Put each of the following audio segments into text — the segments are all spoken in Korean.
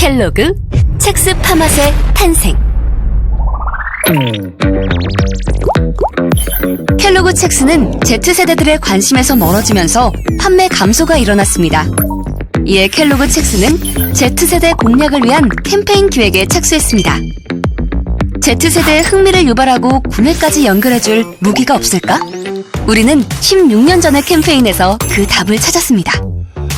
켈로그 첵스 파맛의 탄생 켈로그 첵스는 Z세대들의 관심에서 멀어지면서 판매 감소가 일어났습니다. 이에 켈로그 첵스는 Z세대 공략을 위한 캠페인 기획에 착수했습니다. Z세대의 흥미를 유발하고 구매까지 연결해줄 무기가 없을까? 우리는 16년 전의 캠페인에서 그 답을 찾았습니다.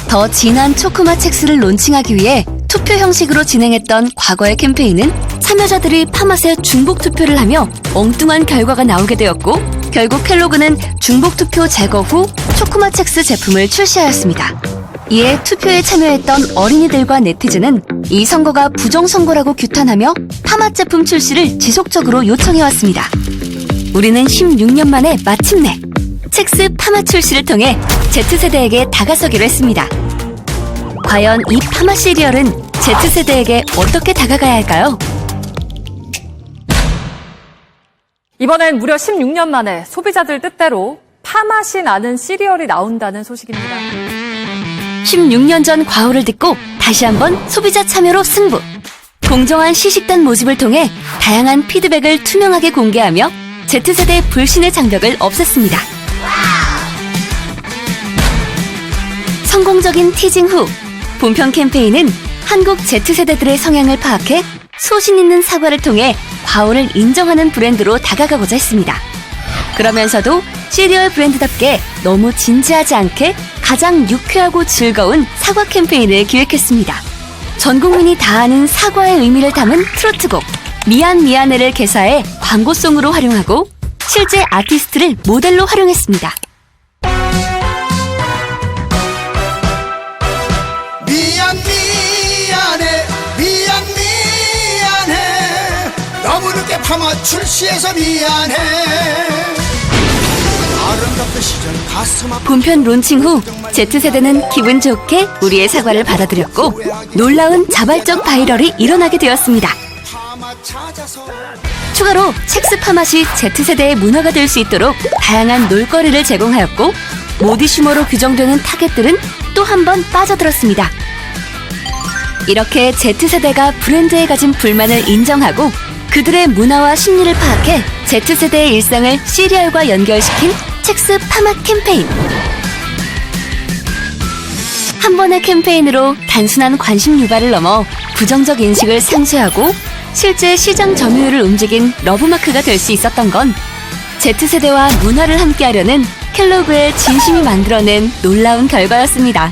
더 진한 초코맛 첵스를 론칭하기 위해 투표 형식으로 진행했던 과거의 캠페인은 참여자들이 파맛에 중복 투표를 하며 엉뚱한 결과가 나오게 되었고 결국 켈로그는 중복 투표 제거 후 초코맛 첵스 제품을 출시하였습니다. 이에 투표에 참여했던 어린이들과 네티즌은 이 선거가 부정선거라고 규탄하며 파맛 제품 출시를 지속적으로 요청해왔습니다. 우리는 16년 만에 마침내 첵스 파마 출시를 통해 Z세대에게 다가서기로 했습니다. 과연 이 파마 시리얼은 Z세대에게 어떻게 다가가야 할까요? 이번엔 무려 16년 만에 소비자들 뜻대로 파맛이 나는 시리얼이 나온다는 소식입니다. 16년 전 과오를 듣고 다시 한번 소비자 참여로 승부. 공정한 시식단 모집을 통해 다양한 피드백을 투명하게 공개하며 Z세대의 불신의 장벽을 없앴습니다. 성공적인 티징 후 본편 캠페인은 한국 Z세대들의 성향을 파악해 소신 있는 사과를 통해 과오를 인정하는 브랜드로 다가가고자 했습니다. 그러면서도 시리얼 브랜드답게 너무 진지하지 않게 가장 유쾌하고 즐거운 사과 캠페인을 기획했습니다. 전 국민이 다 아는 사과의 의미를 담은 트로트곡 미안 미안해를 개사해 광고송으로 활용하고 실제 아티스트를 모델로 활용했습니다. 너무 늦게 파마 출시해서 미안해 아름답던 시절 가슴 아픈 본편 론칭 후 Z세대는 기분 좋게 우리의 사과를 받아들였고 놀라운 자발적 바이럴이 일어나게 되었습니다. 파마 찾아서 추가로 첵스 파 맛이 Z세대의 문화가 될 수 있도록 다양한 놀거리를 제공하였고 모디슈머로 규정되는 타겟들은 또 한 번 빠져들었습니다. 이렇게 Z세대가 브랜드에 가진 불만을 인정하고 그들의 문화와 심리를 파악해 Z세대의 일상을 시리얼과 연결시킨 첵스 파맛 캠페인. 한 번의 캠페인으로 단순한 관심 유발을 넘어 부정적 인식을 상쇄하고 실제 시장 점유율을 움직인 러브마크가 될 수 있었던 건 Z세대와 문화를 함께하려는 켈로그의 진심이 만들어낸 놀라운 결과였습니다.